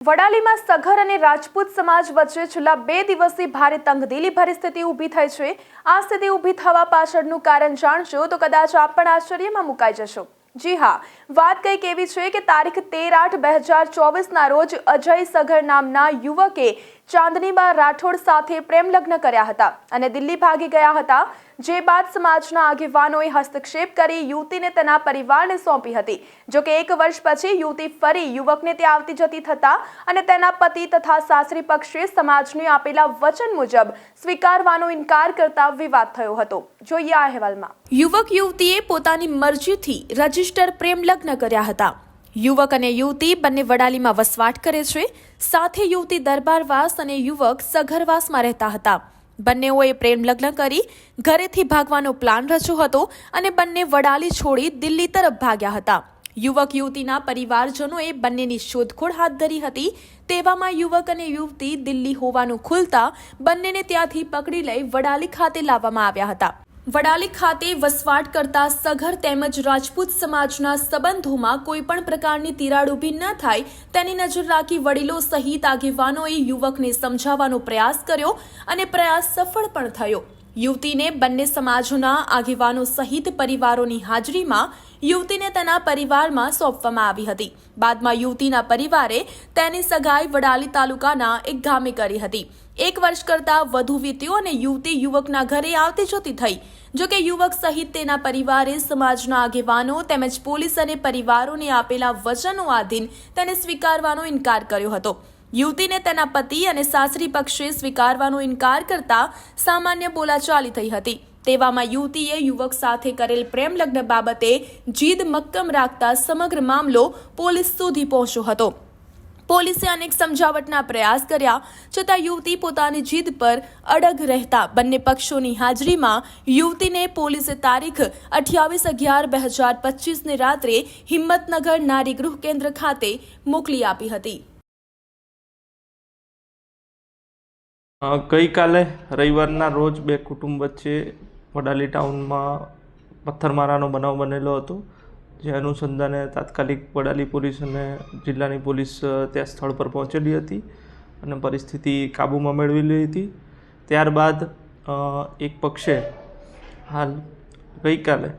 વડાલીમાં સઘર અને રાજપૂત સમાજ વચ્ચે છેલ્લા બે દિવસથી ભારે તંગદિલી ભરી સ્થિતિ ઊભી થઈ છે. આ સ્થિતિ ઊભી થવા પાછળનું કારણ જાણશો તો કદાચ આપ પણ આશ્ચર્યમાં મુકાઈ જશો. જી હા, વાત કંઈક એવી છે કે તારીખ તેર આઠ બે હજાર ચોવીસના રોજ અજય સઘર નામના યુવકે ચાંદનીબા રાઠોડ સાથે પ્રેમ લગ્ન કર્યા હતા અને દિલ્હી ભાગી ગયા હતા. જે બાદ સમાજના આગેવાનોએ હસ્તક્ષેપ કરી યુવતીને તેના પરિવારને સોંપી હતી. જો કે એક વર્ષ પછી યુવતી ફરી યુવકને ત્યાં આવતી જતી થતા અને તેના પતિ તથા સાસરી પક્ષે સમાજને આપેલા વચન મુજબ સ્વીકારવાનો ઇનકાર કરતા વિવાદ થયો હતો. જોઈએ આ અહેવાલમાં. યુવક યુવતીએ પોતાની મરજીથી રજિસ્ટર પ્રેમ લગ્ન કર્યા હતા. યુવક અને યુવતી બંને વડાલીમાં વસવાટ કરે છે. સાથે યુવતી દરબારવાસ અને યુવક સઘરવાસમાં રહેતા હતા. બંનેઓએ પ્રેમ લગ્ન કરી ઘરેથી ભાગવાનો પ્લાન રચ્યો હતો અને બંને વડાલી છોડી દિલ્હી તરફ ભાગ્યા હતા. યુવક યુવતીના પરિવારજનોએ બંનેની શોધખોળ હાથ ધરી હતી. તેવામાં યુવક અને યુવતી દિલ્હી હોવાનું ખુલતા બંનેને ત્યાંથી પકડી લઈ વડાલી ખાતે લાવવામાં આવ્યા હતા. વડાલી ખાતે વસવાટ કરતા સઘર તેમજ રાજપૂત સમાજના સંબંધોમાં કોઈપણ પ્રકારની તિરાડ ઊભી ન થાય તેની નજર રાખી વડીલો સહિત આગેવાનોએ યુવકને સમજાવવાનો પ્રયાસ કર્યો અને પ્રયાસ સફળ પણ થયો. યુવતીને બંને સમાજોના આગેવાનો સહિત પરિવારોની હાજરીમાં યુવતીને તેના પરિવારમાં સોંપવામાં આવી હતી. બાદમાં યુવતીના પરિવારે તેની સગાઈ વડાલી તાલુકાના એક ગામે કરી હતી. એક વર્ષ કરતા વધુ વીત્યું અને યુવતી યુવકના ઘરે આવતી જતી થઈ. જોકે યુવક સહિત તેના પરિવારે સમાજના આગેવાનો તેમજ પોલીસ અને પરિવારોને આપેલા વચનો આધીન તેને સ્વીકારવાનો ઇનકાર કર્યો હતો. યુવતીને તેના પતિ અને સાસરી પક્ષે સ્વીકારવાનો ઇનકાર કરતા સામાન્ય બોલાચાલી થઈ હતી. તેવામાં યુવતીએ યુવક સાથે કરેલ પ્રેમ લગ્ન બાબતે જીદ મક્કમ રાખતા સમગ્ર મામલો પોલીસ સુધી પહોંચ્યો હતો. પોલીસે અનેક સમજાવટના પ્રયાસ કર્યા, છતાં યુવતી પોતાની જીદ પર અડગ રહેતા બંને પક્ષોની હાજરીમાં યુવતીને પોલીસે તારીખ અઠ્યાવીસ અગિયાર બે હજાર પચીસની રાત્રે હિંમતનગર નારી ગૃહ કેન્દ્ર ખાતે મોકલી આપી હતી. ગઈકાલે રવિવારના રોજ બે કુટુંબ વચ્ચે વડાલી ટાઉનમાં પથ્થરમારાનો બનાવ બનેલો હતો. જે અનુસંધાને તાત્કાલિક વડાલી પોલીસ અને જિલ્લાની પોલીસ ત્યાં સ્થળ પર પહોંચેલી હતી અને પરિસ્થિતિ કાબૂમાં મેળવી લીધી હતી. ત્યારબાદ એક પક્ષે હાલ ગઈકાલે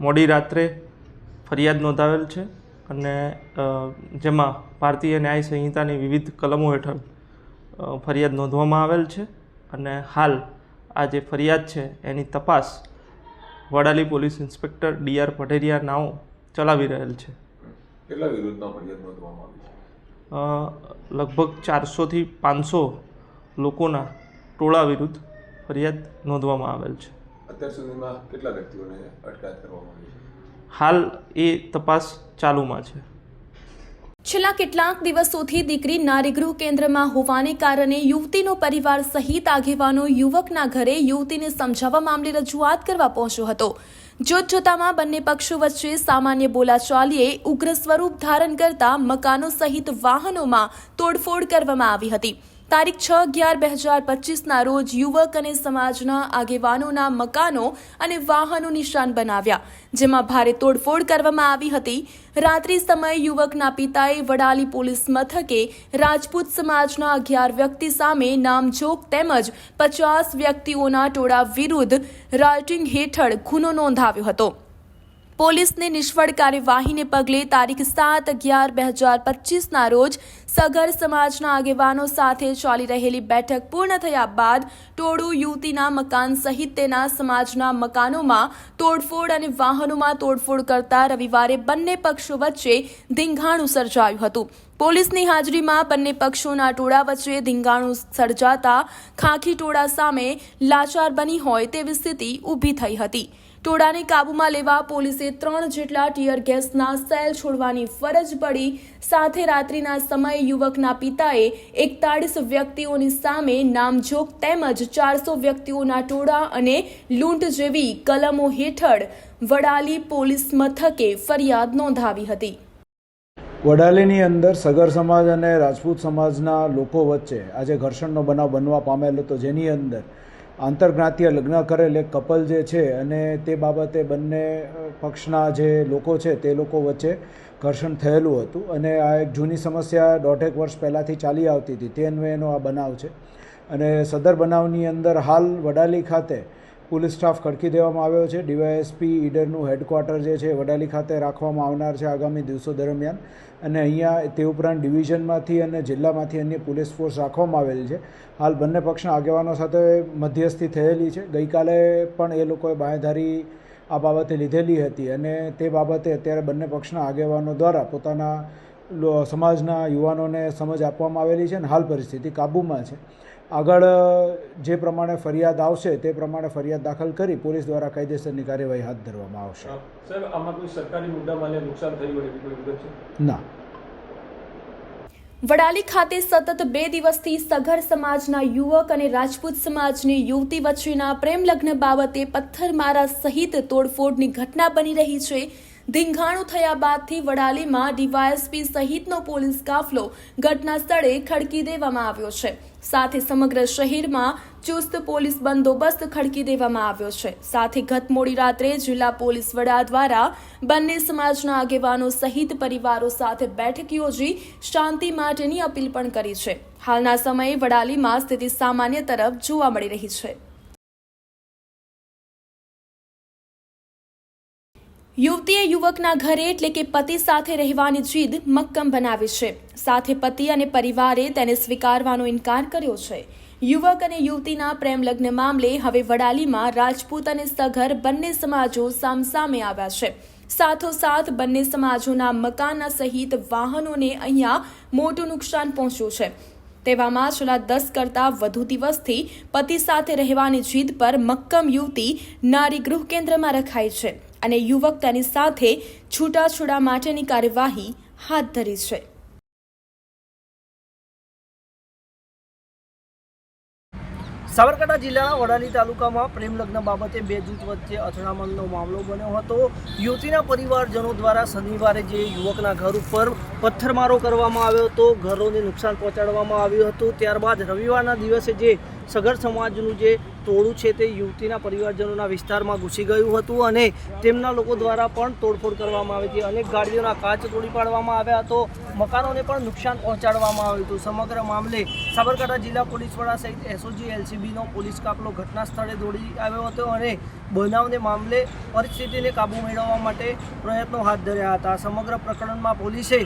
મોડી રાત્રે ફરિયાદ નોંધાવેલ છે અને જેમાં ભારતીય ન્યાય સંહિતાની વિવિધ કલમો હેઠળ ફરિયાદ નોંધવામાં આવેલ છે અને હાલ આ જે ફરિયાદ છે એની તપાસ Vadali police inspector D R Pateriya નાઓ ચલાવી રહેલ છે. કેટલા વિરુદ્ધમાં ફરિયાદ નોંધવામાં આવી છે? લગભગ ચારસોથી પાંચસો લોકોના ટોળા વિરુદ્ધ ફરિયાદ નોંધવામાં આવેલ છે. અત્યાર સુધીમાં કેટલા વ્યક્તિઓને અટકાયત કરવામાં આવી છે? હાલ એ તપાસ ચાલુમાં છે. છેલ્લા કેટલાક દિવસોથી દીકરી નારીગૃહ કેન્દ્રમાં હોવાને કારણે યુવતીનો પરિવાર સહિત આગેવાનો યુવકના ઘરે યુવતીને સમજાવવા મામલે રજૂઆત કરવા પહોંચ્યો હતો. જોતજોતામાં બંને પક્ષો વચ્ચે સામાન્ય બોલાચાલીએ ઉગ્ર સ્વરૂપ ધારણ કરતા મકાનો સહિત વાહનોમાં તોડફોડ કરવામાં આવી હતી. તારીખ છ અગિયાર બે હજાર પચીસના રોજ યુવક અને સમાજના આગેવાનોના મકાનો અને વાહનો નિશાન બનાવ્યા, જેમાં ભારે તોડફોડ કરવામાં આવી હતી. રાત્રિ સમયે યુવકના પિતાએ વડાલી પોલીસ મથકે રાજપૂત સમાજના અગિયાર વ્યક્તિ સામે નામજોગ તેમજ પચાસ વ્યક્તિઓના ટોળા વિરુદ્ધ રાઇટિંગ હેઠળ ગુનો નોંધાવ્યો હતો. પોલીસની નિષ્ફળ કાર્યવાહીને પગલે તારીખ સાત અગિયાર બે હજાર પચીસના રોજ સગર સમાજના આગેવાનો સાથે ચાલી રહેલી બેઠક પૂર્ણ થયા બાદ ટોળું યુવતીના મકાન સહિત તેના સમાજના મકાનોમાં તોડફોડ અને વાહનોમાં તોડફોડ કરતા રવિવારે બંને પક્ષો વચ્ચે ધીંગાણું સર્જાયું હતું. પોલીસની હાજરીમાં બંને પક્ષોના ટોળા વચ્ચે ધીંગાણું સર્જાતા ખાખી ટોળા સામે લાચાર બની હોય તેવી સ્થિતિ ઊભી થઈ હતી. ટોળાને કાબૂમાં લેવા પોલીસે ત્રણ જેટલા ટીયર ગેસના સેલ છોડવાની ફરજ પડી સાથે રાત્રિના સમયે યુવકના પિતાએ એકતાળીસ વ્યક્તિઓની સામે નામજોગ તેમજ ચારસો વ્યક્તિઓના ટોળા અને લૂંટ જેવી કલમો હેઠળ વડાલી પોલીસ મથકે ફરિયાદ નોંધાવી હતી. વડાલીની અંદર સગર સમાજ અને રાજપૂત સમાજના લોકો વચ્ચે આજે ઘર્ષણનો બનાવ બનવા પામેલો હતો, જેની અંદર આંતરજ્ઞાતીય લગ્ન કરેલ એક કપલ જે છે અને તે બાબતે બંને પક્ષના જે લોકો છે તે લોકો વચ્ચે ઘર્ષણ થયેલું હતું અને આ એક જૂની સમસ્યા દોઢેક વર્ષ પહેલાંથી ચાલી આવતી હતી. તે અન્વયેનો આ બનાવ છે. અને સદર બનાવની અંદર હાલ વડાલી ખાતે પોલીસ સ્ટાફ ખડકી દેવામાં આવ્યો છે. ડીવાયએસપી ઈડરનું હેડક્વાર્ટર જે છે વડાલી ખાતે રાખવામાં આવનાર છે આગામી દિવસો દરમિયાન. અને અહીંયા તે ઉપરાંત ડિવિઝનમાંથી અને જિલ્લામાંથી અન્ય પોલીસ ફોર્સ રાખવામાં આવેલી છે. હાલ બંને પક્ષના આગેવાનો સાથે મધ્યસ્થી થયેલી છે. ગઈકાલે પણ એ લોકોએ બાંયધારી આ બાબતે લીધેલી હતી અને તે બાબતે અત્યારે બંને પક્ષના આગેવાનો દ્વારા પોતાના સમાજના યુવાનોને સમજ આપવામાં આવેલી છે અને હાલ પરિસ્થિતિ કાબૂમાં છે. આગળ જે પ્રમાણે ફરિયાદ આવશે તે પ્રમાણે ફરિયાદ દાખલ કરી પોલીસ દ્વારા કાયદેસરની કાર્યવાહી હાથ ધરવામાં આવશે. સર આમાં કોઈ સરકારી મુદ્દામાલને નુકસાન થયું હોય એવી કોઈ વિગત છે? ના. વડાલી ખાતે સતત બે દિવસથી સગર સમાજના યુવક અને રાજપૂત સમાજની યુવતી વચ્ચેના પ્રેમ લગ્ન બાબતે પથ્થરમારા સહિત તોડફોડની ઘટના બની રહી છે. ધીંગાણું થયા બાદથી વડાલીમાં ડીવાયએસપી સહિતનો પોલીસ કાફલો ઘટના સ્થળે ખડકી દેવામાં આવ્યો છે. સાથે સમગ્ર શહેરમાં ચુસ્ત પોલીસ બંદોબસ્ત ખડકી દેવામાં આવ્યો છે. સાથે ગત મોડી રાત્રે જિલ્લા પોલીસ વડા દ્વારા બંને સમાજના આગેવાનો સહિત પરિવારો સાથે બેઠક યોજી શાંતિ માટેની અપીલ પણ કરી છે. હાલના સમયે વડાલીમાં સ્થિતિ સામાન્ય તરફ જોવા મળી રહી છે. યુવતીએ યુવકના ઘરે એટલે કે પતિ સાથે રહેવાની જીદ મક્કમ બનાવી છે. સાથે પતિ અને પરિવારે તેને સ્વીકારવાનો ઇનકાર કર્યો છે. યુવક અને યુવતીના પ્રેમ લગ્ન મામલે હવે વડાલીમાં રાજપૂત અને સઘર બંને સમાજો સામસામે આવ્યા છે. સાથોસાથ બંને સમાજોના મકાન સહિત વાહનોને અહીંયા મોટું નુકસાન પહોંચ્યું છે. તેવામાં છેલ્લા દસ કરતાં વધુ દિવસથી પતિ સાથે રહેવાની જીદ પર મક્કમ યુવતી નારી ગૃહ કેન્દ્રમાં રખાઈ છે. અને યુવક તેની સાથે છૂટાછૂડા માટેની કાર્યવાહી હાથ ધરી છે. સાબરકાંઠા જિલ્લાના વડાલી તાલુકામાં પ્રેમ લગ્ન બાબતે બે જૂથ વચ્ચે અથડામણનો મામલો બન્યો હતો. યુવતીના પરિવારજનો દ્વારા શનિવારે જે યુવકના ઘર ઉપર પથ્થરમારો કરવામાં આવ્યો હતો, ઘરોને નુકસાન પહોંચાડવામાં આવ્યું હતું. ત્યારબાદ રવિવારના દિવસે જે સગર સમાજનું જે ટોળું છે તે યુવતીના પરિવારજનોના વિસ્તારમાં ઘૂસી ગયું હતું અને તેમના લોકો દ્વારા પણ તોડફોડ કરવામાં આવી હતી. અનેક ગાડીઓના કાચ તોડી પાડવામાં આવ્યા હતો મકાનોને પણ નુકસાન પહોંચાડવામાં આવ્યું હતું. સમગ્ર મામલે સાબરકાંઠા જિલ્લા પોલીસ વડા સહિત એસઓજી, એલસીબીનો પોલીસ કાફલો ઘટના સ્થળે દોડી આવ્યો હતો અને બનાવને મામલે પરિસ્થિતિને કાબૂ મેળવવા માટે પ્રયત્નો હાથ ધર્યા હતા. સમગ્ર પ્રકરણમાં પોલીસે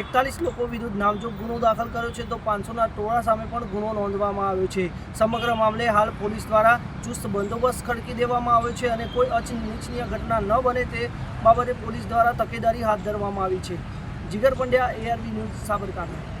એકતાલીસ લોકો વિરુદ્ધ નામજોગ ગુનો દાખલ કર્યો છે તો પાંચસોના ટોળા સામે પણ ગુનો નોંધવામાં આવ્યો છે. સમગ્ર મામલે હાલ પોલીસ દ્વારા ચુસ્ત બંદોબસ્ત ખડકી દેવામાં આવ્યો છે અને કોઈ અનિચ્છનીય ઘટના ન બને તે બાબતે પોલીસ દ્વારા તકેદારી હાથ ધરવામાં આવી છે. Jigar Pandya ARB news, Sabarkantha.